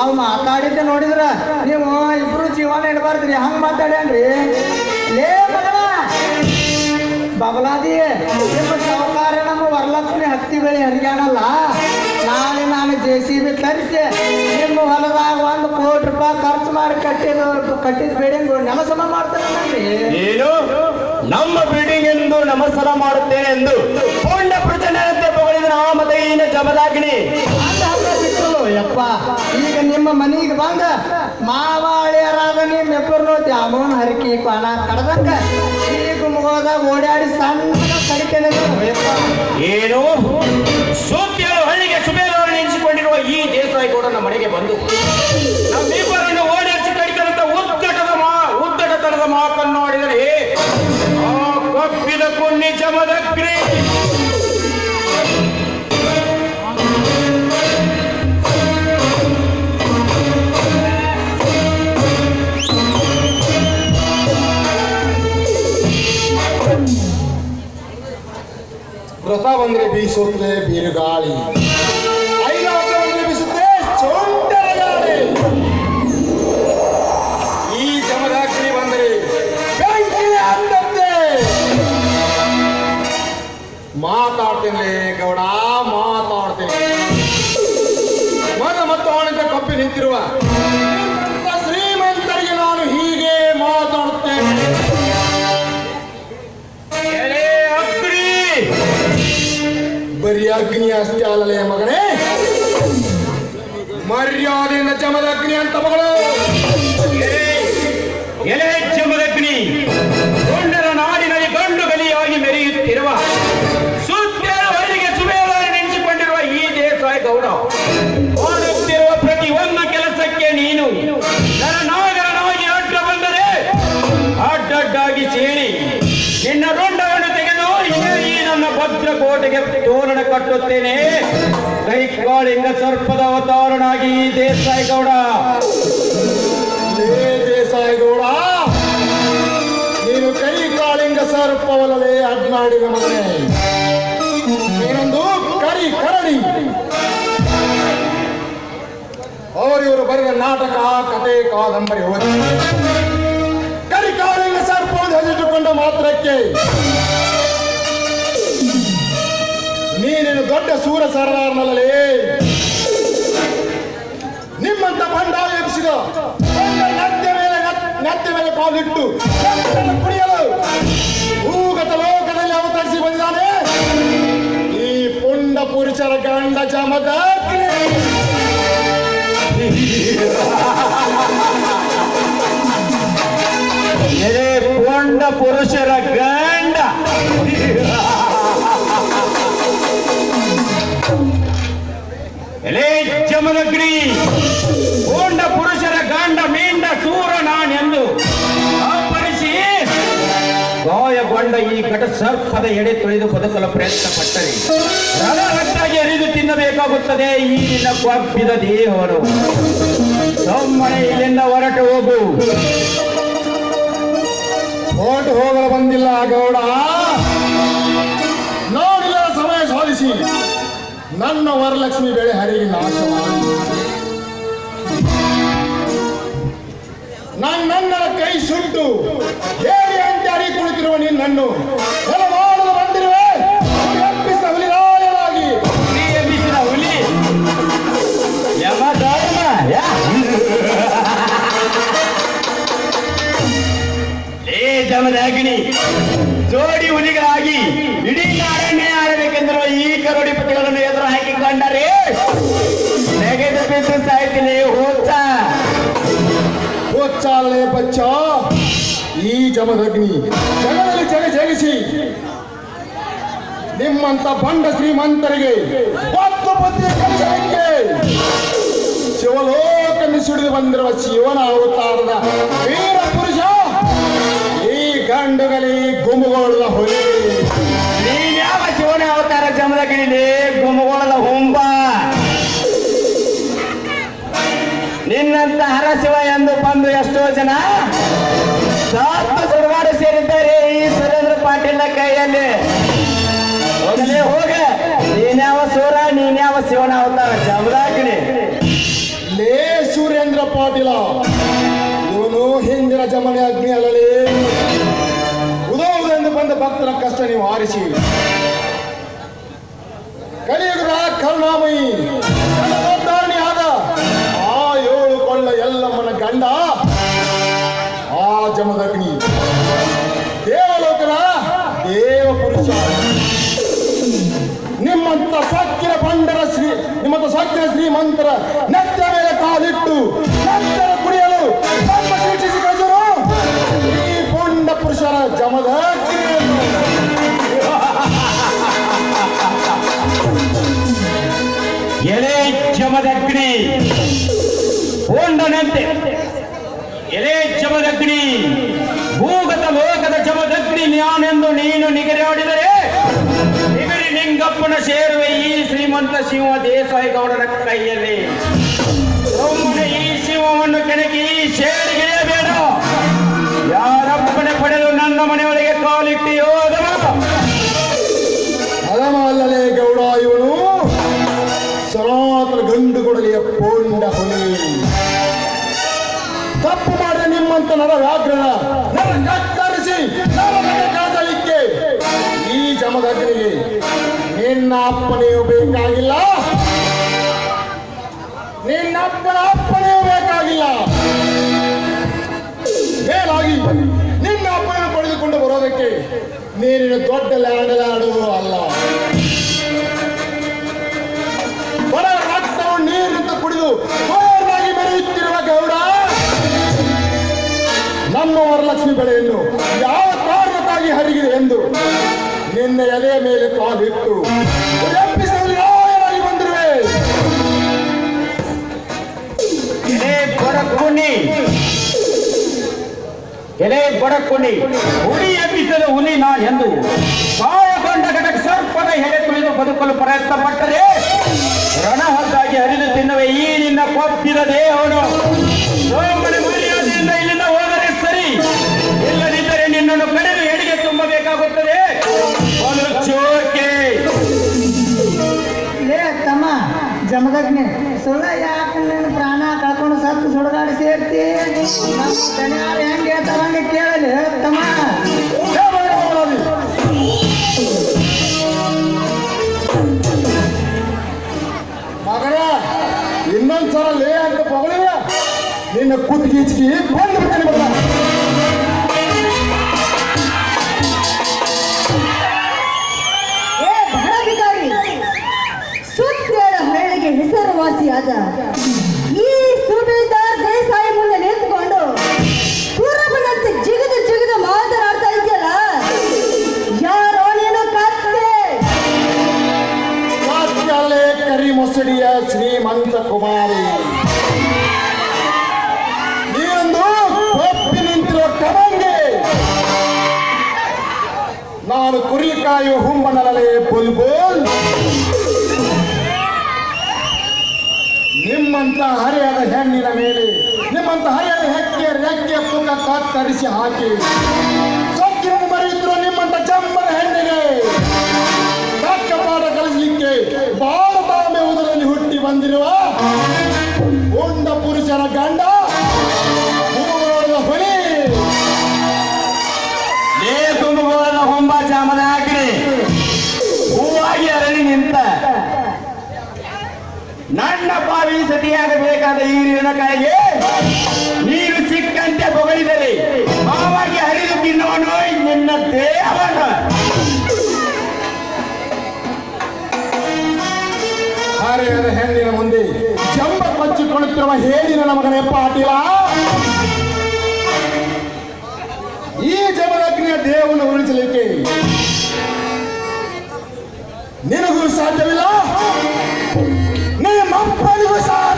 ಅವ್ ಮಾತಾಡಿದ್ದೆ ನೋಡಿದ್ರ? ನೀವು ಇಬ್ರು ಜೀವನ ಇಡಬಾರ್ದ್ರಿ. ಹಂಗ ಮಾತಾಡ್ಯಾನ್ರಿ? ಲೇ ಬಬಲಾದಿ ನಿಮ್ಮ ಸಾವುಕಾರ ನಮ್ಮ ವರಲಕ್ಷ್ಮಿ ಹತ್ತಿ ಬೆಳೆ ಹರಿಯಾಣಲ್ಲ? ನಾಳೆ ನಾನು ಜೆ ಸಿ ಬಿ ತರಿಸಿ ನಿಮ್ಮ ಹೊಲದಾಗ ಒಂದು ಕೋಟಿ ರೂಪಾಯಿ ಖರ್ಚು ಮಾಡಿ ಕಟ್ಟಿದ ಕಟ್ಟಿದ ಬಿಲ್ಡಿಂಗ್ ನೆಲಸಮ ಸಮ ಮಾಡ್ತಾರಲ್ರಿ ಏನು? ನಮ್ಮ ಬಿಲ್ಡಿಂಗ್ ಎಂದು ನಮಸ್ಕಾರ ಮಾಡುತ್ತೇನೆ ಎಂದು ಪೂರ್ಣ ಪ್ರಜನಂತೆ ಪಗಳಿದ ನಾಮದೈನ ಜಮದಾಗಿನಿ ಬಿಟ್ಟರು ಯಪ್ಪ, ಈಗ ನಿಮ್ಮ ಮನೆಗೆ ಬಂದ ಮಾವ ನಿಮ್ಮ ನಿಮ್ಮಿಬ್ಬರು ದ್ಯಾಮೋನ್ ಹರಕಿ ಪಾನ ಕಡದಂಗ ಈಗ ಮುಗೋದ ಓಡಾಡಿ ಸಣ್ಣ ಕಡಿತೇನೆ ಏನು ಸೂತ್ಯರು ಹಳ್ಳಿಗೆ ಸುಬೇಲವನ್ನು ನೆನೆಸಿಕೊಂಡಿರುವ ಈ ದೇಸಾಯಿ ಕೂಡ ನಮ್ಮ ಮನೆಗೆ ಬಂದು ನಮ್ಮಿಬ್ಬರನ್ನು ಓಡಾಡಿಸಿ ಕಡಿತಂತ ಉದ್ದಟದ ಮಾ, ಉದ್ದಟತನದ ಮಾತನ್ನು ಆಡಿದರೆ, ಆ ಕಪ್ಪಿದ ಚಮದ ಜಮದಗ್ರಿ ವ್ರತ ಬಂದ್ರೆ ಬೀಸುತ್ತೆ ಬಿರುಗಾಳಿ. ಐರಾವತ ಬಂದ್ರೆ ಬೀಸುತ್ತೆ ಗಾಳಿ ಈ ಜಮದಾಗ್ನಿ ಬಂದರೆ ಬೆಂಕಿ ಹತ್ತತ್ತೆ. ಮಾತಾಡ್ತೀನಿ ಗೌಡ, ಮಾತಾಡ್ತೇನೆ. ಮನ ಮತ್ತೆ ಅವನಿಂದ ಕಪ್ಪಿ ನಿಂತಿರುವ ಬರೀ ಅಗ್ನಿ ಅಷ್ಟೇ ಅಲ್ಲಲೇ ಮಗನೇ. ಮರ್ಯಾದೆಯಿಂದ ಜಮದ ಅಗ್ನಿ ಅಂತ ಮಗಳು. ಎಲೆ ಜಮದಗ್ನಿ ಗೊಂಡರ ನಾಡಿನಲ್ಲಿ ಗಂಡು ಗಲಿಯಾಗಿ ಮೆರೆಯುತ್ತಿರುವ ಸುತ್ತೇರ ಹಳ್ಳಿಗೆ ಸುಬೇಲ ನೆನೆಸಿಕೊಂಡಿರುವ ಈ ದೇಸಾಯ ಗೌಡ, ಮಾಡುತ್ತಿರುವ ಪ್ರತಿ ಒಂದು ಕೆಲಸಕ್ಕೆ ನೀನು ನನ್ನ ನಾಗರನಾಗಿ ಅಡ್ಡ ಬಂದರೆ ಅಡ್ಡಡ್ಡಾಗಿ ಸೇರಿ ಭದ್ರಕೋಟೆಗೆ ತೋರಣ ಕಟ್ಟುತ್ತೇನೆ. ಕೈಕಾಳಿಂಗ ಸರ್ಪದ ಅವತಾರನಾಗಿ ಈ ದೇಸಾಯಿ ಗೌಡ ದೇಸಾಯಿ ಗೌಡ ನೀನು ಕೈಕಾಳಿಂಗ ಸರ್ಪವಲ್ಲದೆ ಸರ್ಪವಲಲೇ ಅಡ್ನಾಡಿದ ಏನೊಂದು ನೀನೊಂದು ಕರಿ ಕರಡಿ. ಅವರಿವರು ಬರೆದ ನಾಟಕ, ಕತೆ, ಕಾದಂಬರಿ ಓದಿ ಕರಿ ಸರ್ಪ ಹೆಸರಿಟ್ಟುಕೊಂಡ ಮಾತ್ರಕ್ಕೆ ನೀನೇನು ದೊಡ್ಡ ಸೂರ ಸರದಾರನಲ್ಲೇ ನಿಮ್ಮಂತ ಎಬ್ಸಿದ ಬಂಡ ನತ್ಯ ಮೇಲೆ ನತ್- ನತ್ಯ ಮೇಲೆ ಕಾಲಿಟ್ಟು ಕುಡಿಯಲು ಭೂಗತ ಲೋಕದಲ್ಲಿ ಅವತರಿಸಿ ಬಂದಿದ್ದಾನೆ. ಈ ಪುಂಡ ಪುರುಷರ ಗಂಡ ಚಮದ ಪೊಂಡ ಪುರುಷರ ಗಂಡ ಎಲೆ ಗೋಂಡ ಪುರುಷರ ಗಂಡ ಮೀಂಡ ಸೂರ ನಾನೆಂದು ಅಪ್ಪಳಿಸಿ ಗಾಯಗೊಂಡ ಈ ಘಟ ಸರ್ಪದ ಎಡೆ ತೊಳೆದು ಬದುಕಲು ಪ್ರಯತ್ನ ಪಟ್ಟರೆ ರಣರಟ್ಟಾಗಿ ಅರಿದು ತಿನ್ನಬೇಕಾಗುತ್ತದೆ ಈ ನಿನ್ನ ಕೊಬ್ಬಿದ ದೇಹವನ್ನು. ಸುಮ್ಮನೆ ಇಲ್ಲಿಂದ ಹೊರಟು ಹೋಗು. ಹೋಗಲು ಬಂದಿಲ್ಲ ಗೌಡ. ನನ್ನ ವರಲಕ್ಷ್ಮಿ ಬೆಳೆ ಹರಿಗೆ ನಾಶ ಮಾಡಿ ನನ್ನ ಕೈ ಸುಟ್ಟು ಹೇಳಿ ಅಂತ ಕುಳಿತಿರುವ ನಿನ್ನನ್ನು ಚಾಲನೆ ಬಚ್ಚ. ಈ ಜಮದಗ್ನಿ ಜಗದಲ್ಲಿ ಜಗ ಜಗಿಸಿ ನಿಮ್ಮಂತ ಬಂಡ ಶ್ರೀಮಂತರಿಗೆ ಶಿವಲೋಕ ಸಿಡಿದು ಬಂದಿರುವ ಶಿವನ ಅವತಾರದ ವೀರ ಪುರುಷ, ಈ ಗಂಡುಗಲಿ ಗುಮುಗೋಳ ಹೊಲಿ. ನೀನ್ಯಾವ ಶಿವನ ಅವತಾರ ಜಮದಗಿರಿ ಬಂದು ಎಷ್ಟೋ ಜನ ಸರ್ವಾಡ ಸೇರಿದ್ದಾರೆ ಈ ಸುರೇಂದ್ರ ಪಾಟೀಲನ ಕೈಯಲ್ಲಿ. ಹೋಗಲೇ ಹೋಗ. ನೀನ್ಯಾವ ಸೂರ, ನೀನ್ಯಾವ ಶಿವನ ಅವತಾರ? ಜಮದಾಕಿಣಿ ಲೇ ಸುರೇಂದ್ರ ಪಾಟೀಲ, ಇವನು ಹಿಂದಿನ ಜಮನೆ ಅಗ್ನಿ ಅಲ್ಲಲಿ. ಉದೋದೆಂದು ಬಂದ ಭಕ್ತರ ಕಷ್ಟ ನೀವು ಆರಿಸಿ. ಕಲಿಯುಗದ ಕರುಣಾಮಯಿ. ಗಂಡ ಆ ಜಮದಗ್ನಿ ದೇವಲೋಕದ ದೇವ ಪುರುಷ ನಿಮ್ಮಂತ ಸಾಕಿನ ಬಂಡರ ಶ್ರೀ ನಿಮ್ಮಂತ ಸಾಕಿನ ಶ್ರೀಮಂತರ ನೆತ್ತ ಮೇಲೆ ಕಾಲಿಟ್ಟು ನೆತ್ತರ ಕುಡಿಯಲು ನಮ್ಮ ಶಿಕ್ಷಿಸಿ ಕಳಿಸರು ಈ ಪುಂಡ ಪುರುಷರ ಜಮದ ಎಲೆ ಜಮದಗ್ನಿ ಹೋಂಡನಂತೆ ಎಲೆ ಜಮದಗ್ನಿ, ಭೂಗತ ಲೋಕದ ಜಮದಗ್ನಿ ನಾನೆಂದು ನೀನು ನಿಗರಾಡಿದರೆ ನಿಗರಿ ನಿಂಗಪ್ಪನ ಸೇರುವೆ ಈ ಶ್ರೀಮಂತ ಸಿಂಹ ದೇಸಾಯಿ ಗೌಡರ ಕೈಯಲ್ಲಿ. ನರ ವ್ಯಾಘ್ರನ ನರ ಕತ್ತರಿಸಿ ಕಾಸಲಿಕ್ಕೆ ಈ ಜಮದಗ್ನಿಗೆ ನಿನ್ನ ಅಪ್ಪನೆಯೂ ಬೇಕಾಗಿಲ್ಲ. ನಿನ್ನ ಅಪ್ಪನ ಅಪ್ಪನೆಯೂ ಬೇಕಾಗಿಲ್ಲ. ಮೇಲಾಗಿ ನಿನ್ನ ಅಪ್ಪನನ್ನು ಪಡೆದುಕೊಂಡು ಬರೋದಕ್ಕೆ ನೀರಿನ ದೊಡ್ಡ ಲ್ಯಾಂಡಲಾಡುವುದು ಅಲ್ಲ. ನಮ್ಮ ವರಲಕ್ಷ್ಮಿ ಬೆಳೆಯನ್ನು ಯಾವ ಕಾರಣಕ್ಕಾಗಿ ಹರಿಗಿದೆ ಎಂದು ನಿನ್ನ ಎಲೆಯ ಮೇಲೆ ಕಾಲಿಟ್ಟು ಎಲೆ ಬಡಕುಣಿ ಎಲೆ ಬಡಕುಣಿ ಹುಲಿ ಎಬ್ಬಿಸಲು ಹುಲಿ ನಾ ಎಂದು ಕಾಯಗೊಂಡ ಘಟಕ ಸರ್ಪದ ಹೆಡೆ ತುಳಿದು ಬದುಕಲು ಪ್ರಯತ್ನ ಪಟ್ಟರೆ ರಣಹದ್ದಾಗಿ ಹರಿದು ತಿನ್ನುವೆ ಈ ನಿನ್ನ ಕೊಪ್ಪಿದ ದೇಹವನ್ನು. ಜಮದಗ್ನಿ ಸುಳ್ಳ ಯಾಕೆ ನಿನ್ನ ಪ್ರಾಣ ಕಳ್ಕೊಂಡು ಸತ್ತು ಸುಡಗಾಡಿ ಸೇರ್ತಿ? ಹೆಂಗೆ ತಗೊಂಡು ಕೇಳಲಿ ತಮ್ಮ. ಮಗನ ಇನ್ನೊಂದ್ಸಲ ಲೇ ಅಂತ ಪಗಳಿವ ನಿನ್ನ ಕುತ್ತಿಗೆ ಬಂದು ಬಿಡ್ತಾನೆ ಮಗ ಹೆಸರುವಾಸಿಯಾದ ಈ ಸುಬೇದಾರ್ ದೇಸಾಯಿ ಮುಂದೆ ನಿಂತ್ಕೊಂಡು ಕುರುಬನಂತೆ ಜಿಗಿದು ಜಿಗಿದು ಮಾತನಾಡ್ತಾ ಇದೆಯಲ್ಲ? ಯಾರೋ ನೀನು ಕತ್ತೆ? ಕಾತ್ಯಾಲೆ ಕರಿ ಮೊಸಡಿಯ ಶ್ರೀಮಂತ ಕುಮಾರಿ. ನೀನೊಂದು ನಾನು ಕುರಿ ಕಾಯುವ ಹುಂಬನಲೇ ಬುಲ್ಬುಲ್. ನಿಮ್ಮಂತ ಹರಿಯದ ಹೆಣ್ಣಿನ ಮೇಲೆ, ನಿಮ್ಮಂತ ಹರಿಯದ ಹೆಕ್ಕೆ ರೆಕ್ಕೆ ಪುಗ ಕತ್ತರಿಸಿ ಹಾಕಿ. ಸೊಕ್ಕಿನ ಮರೆಯುತ್ತಿರುವ ನಿಮ್ಮಂತ ಚಂಪನ ಹೆಣ್ಣಿಗೆ ತಕ್ಕ ಪಾಠ ಕಲಿಸಲಿಕ್ಕೆ ಭಾರತಾಂಬೆ ಉದರಲ್ಲಿ ಹುಟ್ಟಿ ಬಂದಿರುವ ಉಂಡ ಪುರುಷರ ಗಂಡ ಬಾವಿ ಸತಿಯಾಗಬೇಕಾದ ಈ ನೀರಿನ ಕಾಯಿಗೆ ನೀರು ಸಿಕ್ಕಂತೆ ಬೊಗಳಿದರೆ ಮಾವಾಗಿ ಹರಿದು ತಿನ್ನೋನು ನಿನ್ನ ದೇವನ ಹರಿಯದ ಹೆಣ್ಣಿನ ಮುಂದೆ ಜಂಬ ಕೊಚ್ಚಿಕೊಳ್ಳುತ್ತಿರುವ ಹೇಳಿನ ನಮಗನೇ ಪಾಟೀಲ. ಈ ಜಮದಗ್ನಿಯ ದೇವನು ಉಳಿಸಲಿಕ್ಕೆ ನಿನಗೂ ಸಾಧ್ಯವಿಲ್ಲ. ನಿಮ್ಮಪ್ಪನಿಗೂ ಸಾಧ್ಯವಿಲ್ಲ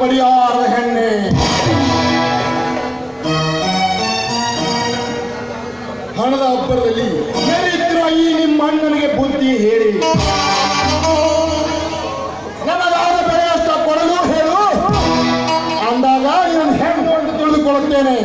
ಬಳಿಯಾರ ಹೆಣ್ಣೆ. ಹಣದ ಹಬ್ಬದಲ್ಲಿ ಮೇಲಿದ್ರ ಈ ನಿಮ್ಮ ಅಣ್ಣನಿಗೆ ಬುದ್ಧಿ ಹೇಳಿ. ನನಗಾದ ಬೆಳೆಯಷ್ಟ ಕೊಡಲು ಹೇಳು. ಅಂದಾಗ ಇವನು ಹೆಣ್ಣು ಅಂತ ತಿಳಿದುಕೊಳ್ಳುತ್ತೇನೆ.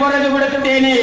पर जो बड़े तेने